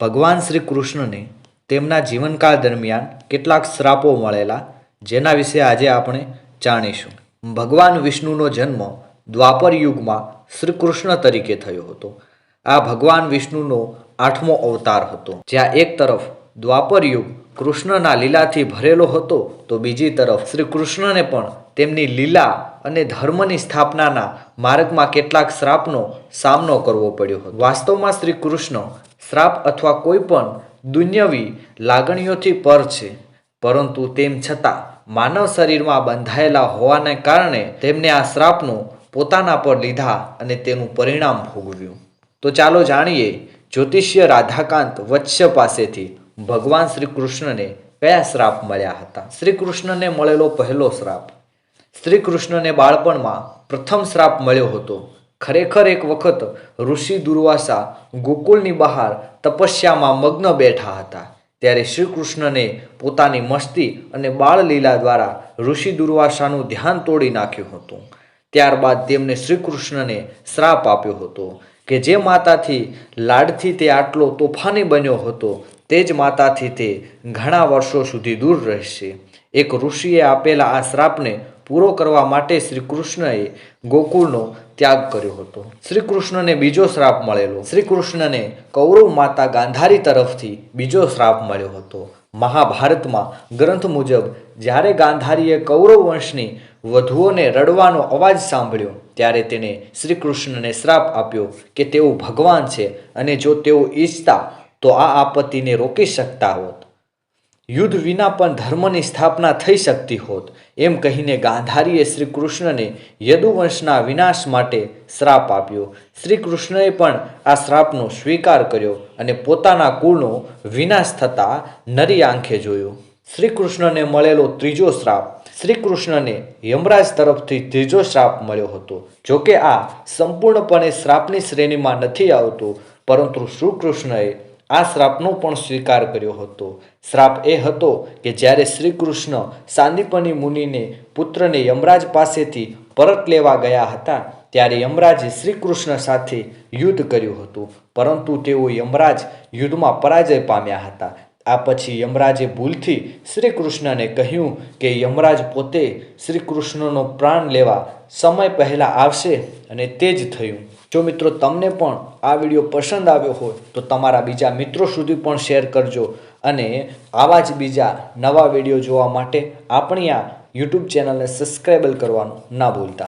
ભગવાન શ્રી કૃષ્ણને તેમના જીવનકાળ દરમિયાન કેટલાક શ્રાપો મળેલા, જેના વિશે આજે આપણે જાણીશું. ભગવાન વિષ્ણુનો જન્મ દ્વાપર યુગમાં શ્રી કૃષ્ણ તરીકે થયો હતો. આ ભગવાન વિષ્ણુનો આઠમો અવતાર હતો. જ્યાં એક તરફ દ્વાપર યુગ કૃષ્ણના લીલાથી ભરેલો હતો, તો બીજી તરફ શ્રી કૃષ્ણને પણ તેમની લીલા અને ધર્મની સ્થાપનાના માર્ગમાં કેટલાક શ્રાપનો સામનો કરવો પડ્યો હતો. વાસ્તવમાં શ્રી કૃષ્ણ શ્રાપ અથવા કોઈ પણ દુન્યવી લાગણીઓથી પર છે. પરંતુ તેમ છતાં, માનવ શરીરમાં બંધાયેલા હોવાને કારણે તેમને આ શ્રાપનો પોતાના પર લીધા અને તેનું પરિણામ ભોગવ્યું. તો ચાલો જાણીએ, જ્યોતિષ્ય રાધાકાંત વત્સ્ય પાસેથી ભગવાન શ્રી કૃષ્ણને કયા શ્રાપ મળ્યા હતા? શ્રી કૃષ્ણને મળેલો પહેલો શ્રાપ. શ્રી કૃષ્ણને બાળપણમાં પ્રથમ શ્રાપ મળ્યો હતો. ખરેખર એક વખત ઋષિ દુર્વાસા ગોકુલની બહાર તપસ્યામાં મગ્ન બેઠા હતા. ત્યારે શ્રી કૃષ્ણને પોતાની મસ્તી અને બાળલીલા દ્વારા ઋષિ દુર્વાસાનું ધ્યાન તોડી નાખ્યું હતું. ત્યારબાદ તેમને શ્રી કૃષ્ણને શ્રાપ આપ્યો હતો કે જે માતાથી લાડથી તે આટલો તોફાની બન્યો હતો, તે જ માતાથી તે ઘણા વર્ષો સુધી દૂર રહેશે. એક ઋષિએ આપેલા આ શ્રાપને પૂરો કરવા માટે શ્રી કૃષ્ણએ ગોકુળનો ત્યાગ કર્યો હતો. શ્રી કૃષ્ણને બીજો શ્રાપ મળેલો. શ્રી કૃષ્ણને કૌરવ માતા ગાંધારી તરફથી બીજો શ્રાપ મળ્યો હતો. મહાભારતમાં ગ્રંથ મુજબ જ્યારે ગાંધારીએ કૌરવ વંશની વધુઓને રડવાનો અવાજ સાંભળ્યો, ત્યારે તેને શ્રી કૃષ્ણને શ્રાપ આપ્યો કે તેઓ ભગવાન છે અને જો તેઓ ઈચ્છતા તો આ આપત્તિને રોકી શકતા હોત. યુદ્ધ વિના પણ ધર્મની સ્થાપના થઈ શકતી હોત, એમ કહીને ગાંધારીએ શ્રી કૃષ્ણને યદુવંશના વિનાશ માટે શ્રાપ આપ્યો. શ્રી કૃષ્ણએ પણ આ શ્રાપનો સ્વીકાર કર્યો અને પોતાના કુળનો વિનાશ થતા નરી આંખે જોયો. શ્રી કૃષ્ણને મળેલો ત્રીજો શ્રાપ. શ્રી કૃષ્ણને યમરાજ તરફથી ત્રીજો શ્રાપ મળ્યો હતો. જોકે આ સંપૂર્ણપણે શ્રાપની શ્રેણીમાં નથી આવતું, પરંતુ શ્રી કૃષ્ણએ આ શ્રાપનો પણ સ્વીકાર કર્યો હતો. શ્રાપ એ હતો કે જ્યારે શ્રી કૃષ્ણ સાંદીપની મુનિને પુત્રને યમરાજ પાસેથી પરત લેવા ગયા હતા, ત્યારે યમરાજે શ્રી કૃષ્ણ સાથે યુદ્ધ કર્યું હતું. પરંતુ તેઓ યમરાજ યુદ્ધમાં પરાજય પામ્યા હતા. આ પછી યમરાજે ભૂલથી શ્રી કૃષ્ણને કહ્યું કે યમરાજ પોતે શ્રી કૃષ્ણનો પ્રાણ લેવા સમય પહેલાં આવશે અને તે જ થયું. જો મિત્રો તમને પણ આ વીડિયો પસંદ આવ્યો હોય તો તમારા બીજા મિત્રો સુધી પણ શેર કરજો અને આવા જ બીજા નવા વીડિયો જોવા માટે આપણી આ યુટ્યુબ ચેનલને સબસ્ક્રાઈબ કરવાનું ના ભૂલતા.